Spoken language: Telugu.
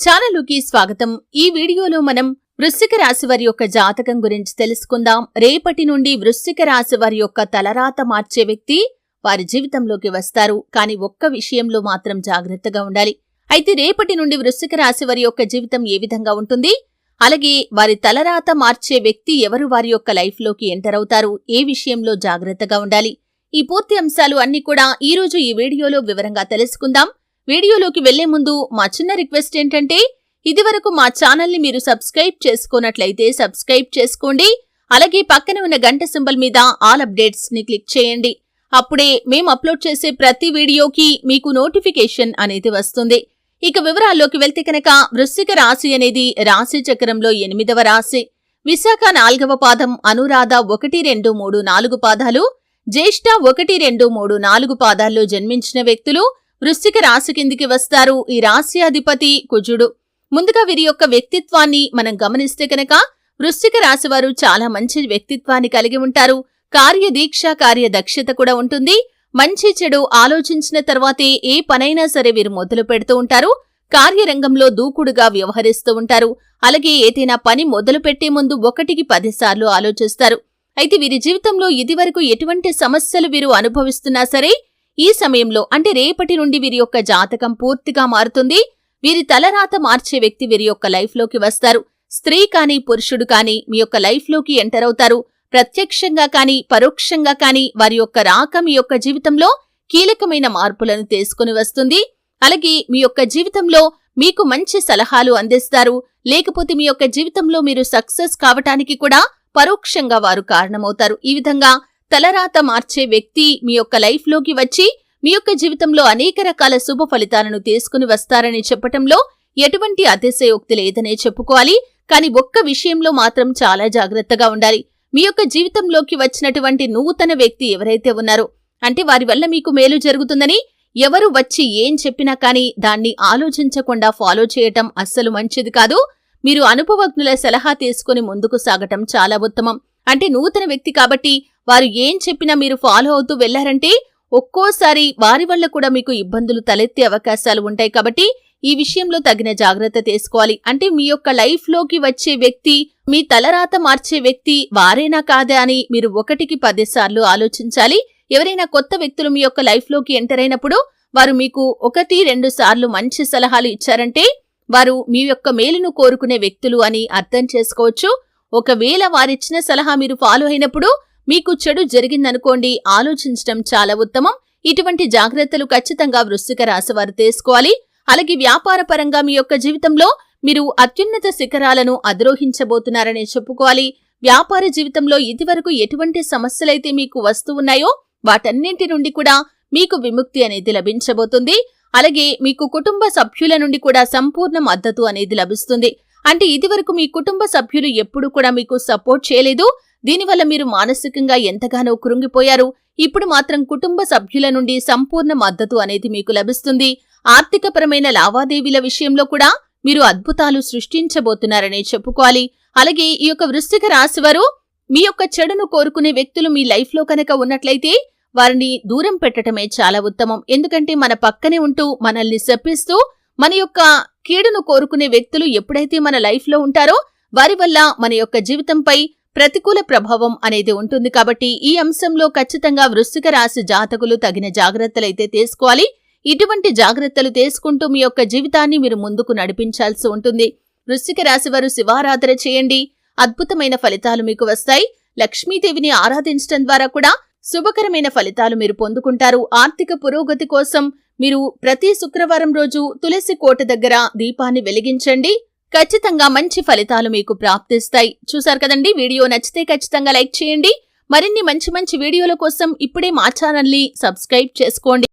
ఛానలుకి స్వాగతం. ఈ వీడియోలో మనం వృశ్చిక రాశి వారి యొక్క జాతకం గురించి తెలుసుకుందాం. రేపటి నుండి వృశ్చిక రాశి వారి యొక్క తలరాత మార్చే వ్యక్తి వారి జీవితంలోకి వస్తారు. కానీ ఒక్క విషయంలో మాత్రం జాగ్రత్తగా ఉండాలి. అయితే రేపటి నుండి వృశ్చిక రాశి వారి యొక్క జీవితం ఏ విధంగా ఉంటుంది? అలాగే వారి తలరాత మార్చే వ్యక్తి ఎవరు? వారి యొక్క లైఫ్లోకి ఎంటర్ అవుతారు? ఏ విషయంలో జాగ్రత్తగా ఉండాలి? ఈ పూర్తి అంశాలు అన్ని కూడా ఈ రోజు ఈ వీడియోలో వివరంగా తెలుసుకుందాం. వీడియోలోకి వెళ్ళే ముందు మా చిన్న రిక్వెస్ట్ ఏంటంటే ఇదివరకు మా ఛానల్ని మీరు సబ్స్క్రైబ్ చేసుకున్నట్లయితే సబ్స్క్రైబ్ చేసుకోండి. అలాగే పక్కన ఉన్న గంట సింబల్ మీద ఆల్ అప్డేట్స్ని క్లిక్ చేయండి. అప్పుడే మేము అప్లోడ్ చేసే ప్రతి వీడియోకి మీకు నోటిఫికేషన్ అనేది వస్తుంది. ఇక వివరాల్లోకి వెళ్తే కనుక వృశ్చిక రాశి అనేది రాశి చక్రంలో ఎనిమిదవ రాశి. విశాఖ నాలుగవ పాదం అనురాధ ఒకటి రెండు మూడు నాలుగు పాదాలు జ్యేష్ఠ ఒకటి రెండు మూడు నాలుగు పాదాల్లో జన్మించిన వ్యక్తులు వృశ్చిక రాశి కిందికి వస్తారు. ఈ రాశి అధిపతి కుజుడు. ముందుగా వీరి యొక్క వ్యక్తిత్వాన్ని మనం గమనిస్తే కనుక వృశ్చిక రాశి వారు చాలా మంచి వ్యక్తిత్వాన్ని కలిగి ఉంటారు. కార్యదీక్ష కార్యదక్షత కూడా ఉంటుంది. మంచి చెడు ఆలోచించిన తర్వాతే ఏ పనైనా సరే వీరు మొదలు పెడుతూ ఉంటారు. కార్యరంగంలో దూకుడుగా వ్యవహరిస్తూ ఉంటారు. అలాగే ఏదైనా పని మొదలు పెట్టే ముందు ఒకటికి పదిసార్లు ఆలోచిస్తారు. అయితే వీరి జీవితంలో ఇదివరకు ఎటువంటి సమస్యలు వీరు అనుభవిస్తున్నా సరే ఈ సమయంలో అంటే రేపటి నుండి వీరి యొక్క జాతకం పూర్తిగా మారుతుంది. వీరి తలరాత మార్చే వ్యక్తి వీరి యొక్క లైఫ్లోకి వస్తారు. స్త్రీ కానీ పురుషుడు కానీ మీ యొక్క లైఫ్లోకి ఎంటర్ అవుతారు. ప్రత్యక్షంగా కానీ పరోక్షంగా కానీ వారి యొక్క రాక మీ యొక్క జీవితంలో కీలకమైన మార్పులను తీసుకుని వస్తుంది. అలాగే మీ యొక్క జీవితంలో మీకు మంచి సలహాలు అందిస్తారు. లేకపోతే మీ యొక్క జీవితంలో మీరు సక్సెస్ కావటానికి కూడా పరోక్షంగా వారు కారణమవుతారు. ఈ విధంగా తలరాత మార్చే వ్యక్తి మీ యొక్క లైఫ్లోకి వచ్చి మీ యొక్క జీవితంలో అనేక రకాల శుభ ఫలితాలను తీసుకుని వస్తారని చెప్పటంలో ఎటువంటి అతిశయోక్తి లేదనే చెప్పుకోవాలి. కానీ ఒక్క విషయంలో మాత్రం చాలా జాగ్రత్తగా ఉండాలి. మీ యొక్క జీవితంలోకి వచ్చినటువంటి నూతన వ్యక్తి ఎవరైతే ఉన్నారో అంటే వారి వల్ల మీకు మేలు జరుగుతుందని ఎవరు వచ్చి ఏం చెప్పినా కానీ దాన్ని ఆలోచించకుండా ఫాలో చేయటం అస్సలు మంచిది కాదు. మీరు అనుభవజ్ఞుల సలహా తీసుకుని ముందుకు సాగటం చాలా ఉత్తమం. అంటే నూతన వ్యక్తి కాబట్టి వారు ఏం చెప్పినా మీరు ఫాలో అవుతూ వెళ్ళారంటే ఒక్కోసారి వారి వల్ల కూడా మీకు ఇబ్బందులు తలెత్తే అవకాశాలు ఉంటాయి కాబట్టి ఈ విషయంలో తగిన జాగ్రత్త తీసుకోవాలి. అంటే మీ యొక్క లైఫ్లోకి వచ్చే వ్యక్తి మీ తలరాత మార్చే వ్యక్తి వారేనా కాదా అని మీరు ఒకటికి పదిసార్లు ఆలోచించాలి. ఎవరైనా కొత్త వ్యక్తులు మీ యొక్క లైఫ్లోకి ఎంటర్ అయినప్పుడు వారు మీకు ఒకటి రెండు సార్లు మంచి సలహాలు ఇచ్చారంటే వారు మీ యొక్క మేలును కోరుకునే వ్యక్తులు అని అర్థం చేసుకోవచ్చు. ఒకవేళ వారిచ్చిన సలహా మీరు ఫాలో అయినప్పుడు మీకు చెడు జరిగిందనుకోండి ఆలోచించడం చాలా ఉత్తమం. ఇటువంటి జాగ్రత్తలు ఖచ్చితంగా వృశ్చిక రాశి వారు తీసుకోవాలి. అలాగే వ్యాపార పరంగా మీ యొక్క జీవితంలో మీరు అత్యున్నత శిఖరాలను అధిరోహించబోతున్నారని చెప్పుకోవాలి. వ్యాపార జీవితంలో ఇదివరకు ఎటువంటి సమస్యలైతే మీకు వస్తూ ఉన్నాయో వాటన్నింటి నుండి కూడా మీకు విముక్తి అనేది లభించబోతుంది. అలాగే మీకు కుటుంబ సభ్యుల నుండి కూడా సంపూర్ణ మద్దతు అనేది లభిస్తుంది. అంటే ఇదివరకు మీ కుటుంబ సభ్యులు ఎప్పుడూ కూడా మీకు సపోర్ట్ చేయలేదు. దీనివల్ల మీరు మానసికంగా ఎంతగానో కృంగిపోయారు. ఇప్పుడు మాత్రం కుటుంబ సభ్యుల నుండి సంపూర్ణ మద్దతు అనేది మీకు లభిస్తుంది. ఆర్థికపరమైన లావాదేవీల విషయంలో కూడా మీరు అద్భుతాలు సృష్టించబోతున్నారనే చెప్పుకోవాలి. అలాగే ఈ యొక్క వృశ్చిక రాశివారు మీ యొక్క చెడును కోరుకునే వ్యక్తులు మీ లైఫ్లో కనుక ఉన్నట్లయితే వారిని దూరం పెట్టడమే చాలా ఉత్తమం. ఎందుకంటే మన పక్కనే ఉంటూ మనల్ని శప్పిస్తూ మన యొక్క కీడును కోరుకునే వ్యక్తులు ఎప్పుడైతే మన లైఫ్లో ఉంటారో వారి వల్ల మన యొక్క జీవితంపై ప్రతికూల ప్రభావం అనేది ఉంటుంది కాబట్టి ఈ అంశంలో ఖచ్చితంగా వృశ్చిక రాశి జాతకులు తగిన జాగ్రత్తలైతే తీసుకోవాలి. ఇటువంటి జాగ్రత్తలు తీసుకుంటూ మీ యొక్క జీవితాన్ని మీరు ముందుకు నడిపించాల్సి ఉంటుంది. వృశ్చిక రాశి వారు శివారాధన చేయండి. అద్భుతమైన ఫలితాలు మీకు వస్తాయి. లక్ష్మీదేవిని ఆరాధించడం ద్వారా కూడా శుభకరమైన ఫలితాలు మీరు పొందుకుంటారు. ఆర్థిక పురోగతి కోసం మీరు ప్రతి శుక్రవారం రోజు తులసి కోట దగ్గర దీపాన్ని వెలిగించండి. ఖచ్చితంగా మంచి ఫలితాలు మీకు ప్రాప్తిస్తాయి. చూసారు కదండి? వీడియో నచ్చితే ఖచ్చితంగా లైక్ చేయండి. మరిన్ని మంచి మంచి వీడియోల కోసం ఇప్పుడే మా ఛానల్ని సబ్స్క్రైబ్ చేసుకోండి.